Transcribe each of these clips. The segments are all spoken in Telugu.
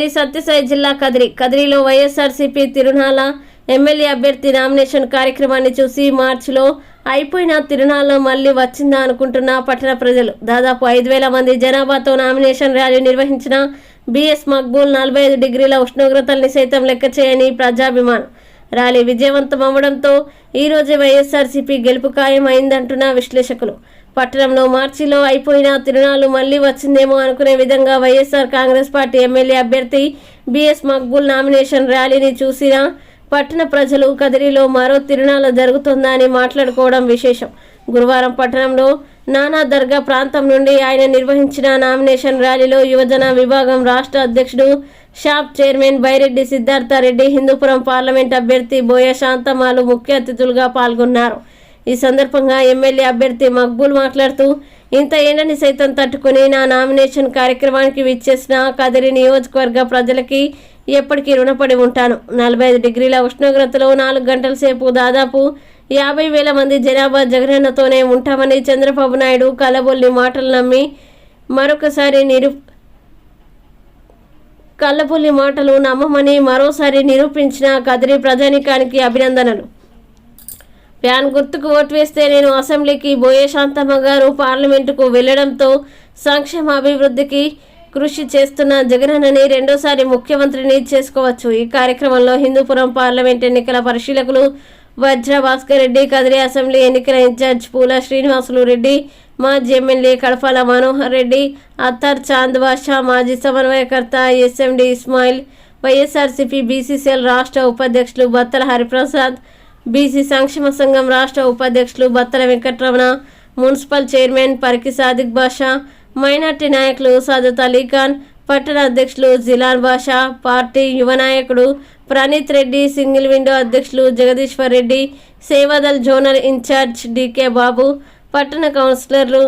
శ్రీ సత్యసాయి జిల్లా కదిరి. కదిరిలో వైఎస్ఆర్సీపీ తిరునాల ఎమ్మెల్యే అభ్యర్థి నామినేషన్ కార్యక్రమాన్ని చూసి మార్చిలో అయిపోయిన తిరునాళ్ళ మళ్ళీ వచ్చిందా అనుకుంటున్న పట్టణ ప్రజలు. దాదాపు ఐదు వేల మంది జనాభాతో నామినేషన్ ర్యాలీ నిర్వహించిన బిఎస్ మక్బూల్ నలభై ఐదు డిగ్రీల ఉష్ణోగ్రతల్ని సైతం లెక్క చేయని ప్రజాభిమానం. ర్యాలీ విజయవంతం అవ్వడంతో ఈ రోజు వైఎస్ఆర్సీపీ గెలుపు ఖాయం అయిందంటున్న విశ్లేషకులు. పట్టణంలో మార్చిలో అయిపోయిన తిరునాళ్ళు మళ్ళీ వచ్చిందేమో అనుకునే విధంగా వైఎస్ఆర్ కాంగ్రెస్ పార్టీ ఎమ్మెల్యే అభ్యర్థి బిఎస్ మక్బుల్ నామినేషన్ ర్యాలీని చూసిన పట్టణ ప్రజలు కదిరిలో మరో తిరునాళ్ళు జరుగుతుందా అని మాట్లాడుకోవడం విశేషం. గురువారం పట్టణంలో నానా దర్గా ప్రాంతం నుండి ఆయన నిర్వహించిన నామినేషన్ ర్యాలీలో యువజన విభాగం రాష్ట్ర అధ్యక్షుడు shop chairman Byreddy Siddhartha Reddy Hindupuram parliament అభ్యర్థి బోయ శాంతమాలు ముఖ్య అతిథులుగా పాల్గొన్నారు. ఈ సందర్భంగా ఎమ్మెల్యే అభ్యర్థి మక్బూల్ మాట్లాడుతూ ఇంత ఎండని సైతం తట్టుకుని నా నామినేషన్ కార్యక్రమానికి విచ్చేసిన కదిరి నియోజకవర్గ ప్రజలకి ఎప్పటికీ రుణపడి ఉంటాను. నలభై ఐదు డిగ్రీల ఉష్ణోగ్రతలో నాలుగు గంటల సేపు దాదాపు యాభై వేల మంది జనాభా జగనన్నతోనే ఉంటామని చంద్రబాబు నాయుడు కలబొల్లి మాటలు నమ్మి మరొకసారి నిరు కళ్ళపుల్లి మాటలు నమ్మమని మరోసారి నిరూపించిన కదిరి ప్రజానికానికి అభినందనలు. ఫ్యాన్ గుర్తుకు ఓటు వేస్తే నేను అసెంబ్లీకి బోయే శాంతమ్మ గారు పార్లమెంటుకు వెళ్ళడంతో సంక్షేమ అభివృద్ధికి కృషి చేస్తున్న జగనన్నని రెండోసారి ముఖ్యమంత్రిని చేసుకోవచ్చు. ఈ కార్యక్రమంలో హిందూపురం పార్లమెంట్ ఎన్నికల పరిశీలకులు వజ్ర భాస్కర్ రెడ్డి కదిరి అసెంబ్లీ ఎన్నికల ఇన్ఛార్జ్ పూల శ్రీనివాసులు రెడ్డి మాజీ ఎమ్మెల్యే కడపాల మనోహర్ రెడ్డి అత్తర్ చాంద్ బాషా మాజీ సమన్వయకర్త ఎస్ఎండి ఇస్మాయిల్ వైఎస్ఆర్సీపీ బీసీసీఎల్ రాష్ట్ర ఉపాధ్యక్షులు బత్తల హరిప్రసాద్ బీసీ సంక్షేమ సంఘం రాష్ట్ర ఉపాధ్యక్షులు Battala Venkataramana municipal chairman Pariki Sadiq Basha minority నాయకులు సాదత్ అలీఖాన్ పట్టణ అధ్యక్షులు జిలాన్ బాషా పార్టీ యువ నాయకుడు ప్రణీత్ రెడ్డి సింగిల్ విండో అధ్యక్షులు Jagadishwar Reddy Seva Dal zonal in charge DK Babu పట్టణ కౌన్సిలర్లు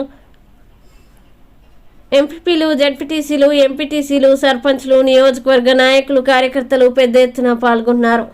ఎంపీపీలు జడ్పీటీసీలు ఎంపీటీసీలు సర్పంచ్లు నియోజకవర్గ నాయకులు కార్యకర్తలు పెద్ద ఎత్తున పాల్గొన్నారు.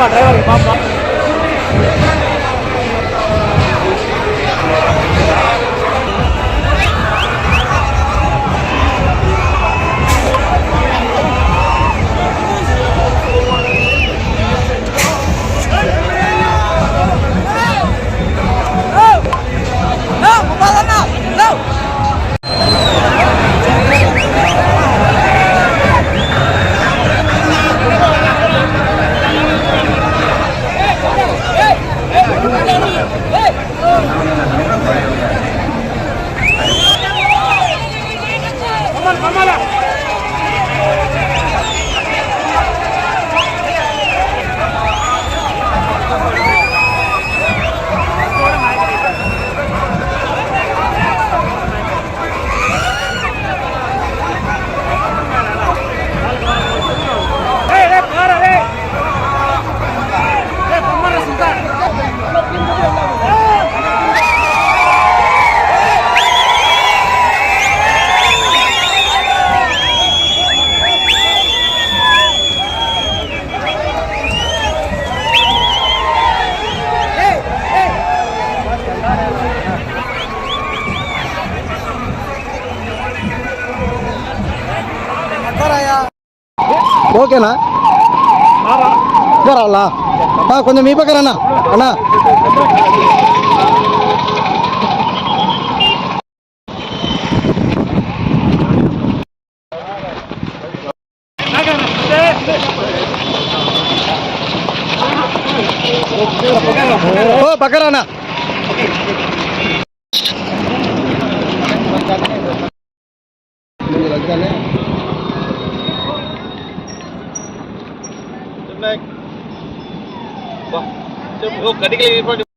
பாப்பா டிரைவருக்கு பாப்பா ఓకేనా? రావాలా కొంచెం మీ పక్కన అన్న. అన్న. ఓ పక్కన కదిగినటువంటి